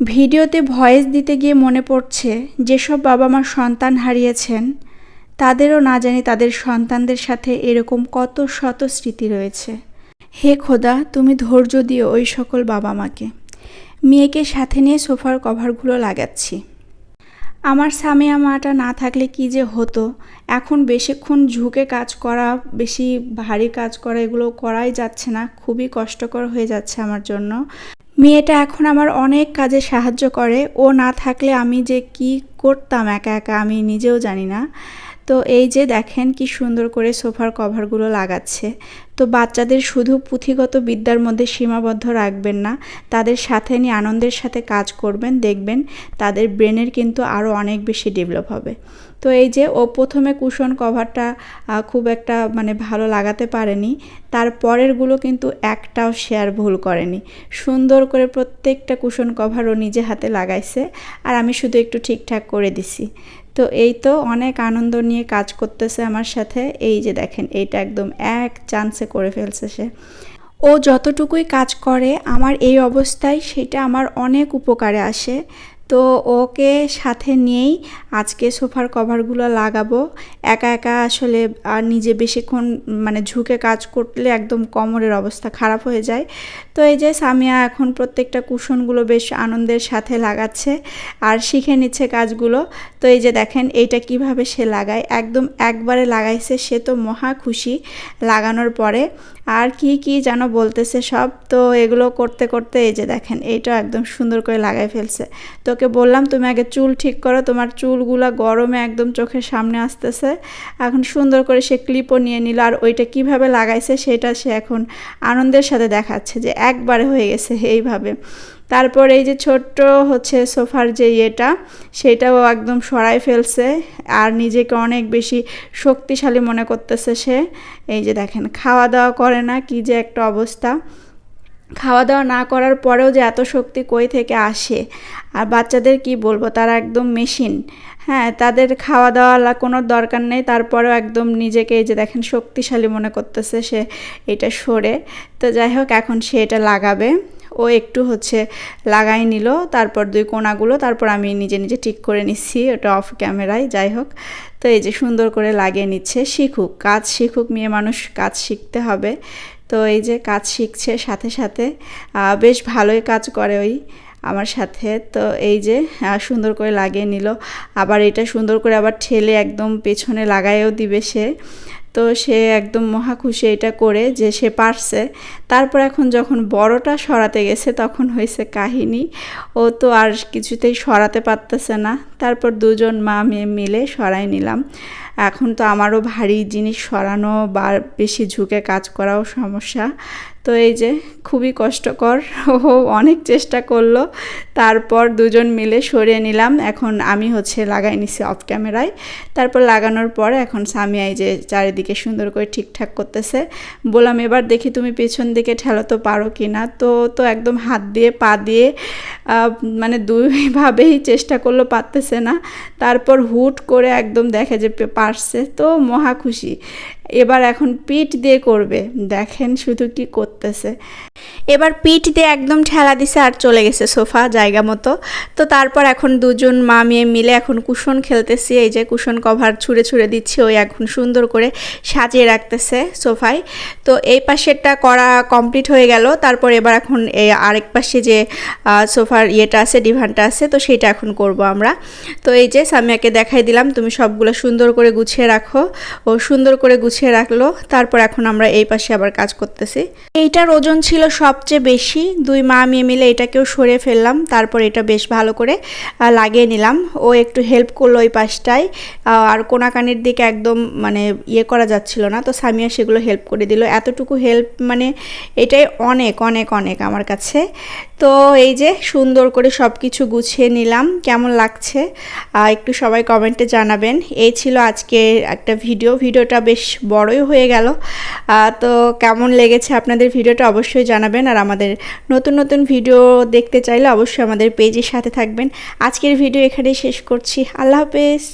ভিডিওতে ভয়েস দিতে গিয়ে মনে পড়ছে, যেসব বাবা মা সন্তান হারিয়েছেন, তাদেরও না জানি তাদের সন্তানদের সাথে এরকম কত শত স্মৃতি রয়েছে। হে খোদা, তুমি ধৈর্য দিও ওই সকল বাবা মাকে মেয়েকে সাথে নিয়ে সোফার কভারগুলো লাগাচ্ছি। আমার সামিয়া মাটা না থাকলে কি যে হতো? এখন বেশিক্ষণ ঝুঁকে কাজ করা, বেশি ভারী কাজ করা, এগুলো করাই যাচ্ছে না। খুবই কষ্টকর হয়ে যাচ্ছে আমার জন্য। মেয়েটা এখন আমার অনেক কাজে সাহায্য করে। ও না থাকলে আমি যে কি করতাম একা একা আমি নিজেও জানি না। তো এই যে দেখেন কি সুন্দর করে সোফার কভারগুলো লাগাচ্ছে। তো বাচ্চাদের শুধু পুঁথিগত বিদ্যার মধ্যে সীমাবদ্ধ রাখবেন না, তাদের সাথে নিয়ে আনন্দের সাথে কাজ করবেন, দেখবেন তাদের ব্রেনের কিন্তু আরও অনেক বেশি ডেভেলপ হবে। তো এই যে ও প্রথমে কুশন কভারটা খুব একটা মানে ভালো লাগাতে পারেনি, তার পরেরগুলো কিন্তু একটাও শেয়ার ভুল করেনি। সুন্দর করে প্রত্যেকটা কুশন কভার ও নিজে হাতে লাগাইছে, আর আমি শুধু একটু ঠিকঠাক করে দিছি। তো এই তো অনেক আনন্দ নিয়ে কাজ করতেছে আমার সাথে, এই যে দেখেন, এইটা একদম এক চান্সে করে ফেলছে সে। ও যতটুকুই কাজ করে, আমার এই অবস্থায় সেটা আমার অনেক উপকারে আসে। তো ওকে সাথে নিয়েই আজকে সোফার কভারগুলো লাগাবো। একা একা আসলে আর নিজে বেশিক্ষণ মানে ঝুঁকে কাজ করলে একদম কোমরের অবস্থা খারাপ হয়ে যায়। তো এই যে সামিয়া এখন প্রত্যেকটা কুশনগুলো বেশ আনন্দের সাথে লাগাচ্ছে আর শিখে নিচ্ছে কাজগুলো। তো এই যে দেখেন, এইটা কীভাবে সে লাগায়? একদম একবারে লাগাইছে, সে তো মহা খুশি লাগানোর পরে। আর কি কি যেন বলতেছে সব। তো এগুলো করতে করতে এই যে দেখেন, এইটা একদম সুন্দর করে লাগাই ফেলছে। তোকে বললাম, তুমি আগে চুল ঠিক করো, তোমার চুলগুলা গরমে একদম চোখের সামনে আসতেছে। এখন সুন্দর করে সে ক্লিপও নিয়ে নিল, আর ওইটা কীভাবে লাগাইছে সেটা সে এখন আনন্দের সাথে দেখাচ্ছে যে একবারে হয়ে গেছে এইভাবে। তারপর এই যে ছোট্ট হচ্ছে সোফার যে ইয়েটা, সেটাও একদম সরাই ফেলছে, আর নিজেকে অনেক বেশি শক্তিশালী মনে করতেছে সে। এই যে দেখেন খাওয়া দাওয়া করে না, কি যে একটা অবস্থা। খাওয়া দাওয়া না করার পরেও যে এত শক্তি কই থেকে আসে? আর বাচ্চাদের কি বলব? তারা একদম মেশিন। হ্যাঁ তাদের খাওয়া দাওয়া কোনো দরকার নেই। তারপরেও একদম নিজেকে এই যে দেখেন শক্তিশালী মনে করতেছে সে, এটা সরে। তো যাই হোক, এখন সে এটা লাগাবে। ও একটু হচ্ছে লাগাই নিল, তারপর দুই কোনাগুলো, তারপর আমি নিজে নিজে ঠিক করে নিচ্ছি ওটা অফ ক্যামেরায় যাই হোক। তো এই যে সুন্দর করে লাগিয়ে নিচ্ছে, শিখুক, কাজ শিখুক মেয়ে মানুষ, কাজ শিখতে হবে। তো এই যে কাজ শিখছে সাথে সাথে বেশ ভালোই কাজ করে ওই আমার সাথে। তো এই যে সুন্দর করে লাগিয়ে নিল। আবার এটা সুন্দর করে আবার ঠেলে একদম পেছনে লাগাইও দিবে সে। তো সে একদম মহা খুশি এটা করে যে সে পারছে। তারপর এখন যখন বড়টা সরাতে গেছে তখন হয়েছে কাহিনী। ও তো আর কিছুতেই সরাতে পারতেছে না। তারপর দুজন মা মেয়ে মিলে সরাই নিলাম। এখন তো আমারও ভারী জিনিস সরানো বা বেশি ঝুঁকে কাজ করাও সমস্যা। তো এই যে খুবই কষ্টকর, ও অনেক চেষ্টা করল। তারপর দুজন মিলে সরিয়ে নিলাম। এখন আমি হচ্ছে লাগাই নিছি অফ ক্যামেরায় তারপর লাগানোর পর এখন সামিয়াই যে চারিদিকে সুন্দর করে ঠিকঠাক করতেছে। বললাম, এবার দেখি তুমি পেছন দিকে ঠেলাতে পারো কি না তো তো একদম হাত দিয়ে, পা দিয়ে মানে দুইভাবেই চেষ্টা করল, পারতেছে না। তারপর হুট করে একদম দেখে যে পারছে, তো মহা খুশি। এবার এখন পিঠ দিয়ে করবে। দেখেন শুধু কি করতেছে। এবার পিঠ দিয়ে একদম ঠেলা দিছে আর চলে গেছে সোফা জায়গা মতো। তো তারপর এখন দুজন মা মেয়ে মিলে এখন কুশন খেলতেছি। এই যে কুশন কভার ছুঁড়ে ছুঁড়ে দিচ্ছি, ওই এখন সুন্দর করে সাজিয়ে রাখতেছে সোফায়। তো এই পাশেরটা করা কমপ্লিট হয়ে গেল। তারপর এবার এখন এই আরেক পাশে যে সোফার ইয়েটা আছে, ডিভানটা আছে, তো সেইটা এখন করব আমরা। তো এই যে সামিয়াকে দেখাই দিলাম, তুমি সবগুলো সুন্দর করে গুছিয়ে রাখো। ও সুন্দর করে গুছিয়ে রাখল, তারপর এখন আমরা এই পাশে আবার কাজ করতেছি। এইটার ওজন ছিল সবচেয়ে বেশি, দুই মা মেয়ে মিলে এটাকেও সরিয়ে ফেললাম, তারপর এটা বেশ ভালো করে লাগিয়ে নিলাম। ও একটু হেল্প করল ওই পাশটায় আর কোনাকানির দিকে একদম মানে ইয়ে করা যাচ্ছিল না, তো সামিয়া সেগুলো হেল্প করে দিল। এতটুকু হেল্প মানে এটাই অনেক অনেক অনেক আমার কাছে। তো এই যে সুন্দর করে সব কিছু গুছিয়ে নিলাম। কেমন লাগছে? একটু সবাই কমেন্টে জানাবেন। এই ছিল আজকে একটা ভিডিও। ভিডিওটা বেশ বড়ই হয়ে গেল। তো কেমন লেগেছে আপনাদের ভিডিওটা অবশ্যই জানাবেন। আর আমাদের নতুন নতুন ভিডিও দেখতে চাইলে অবশ্যই আমাদের পেজের সাথে থাকবেন। আজকের ভিডিও এখানেই শেষ করছি। আল্লাহ হাফেজ।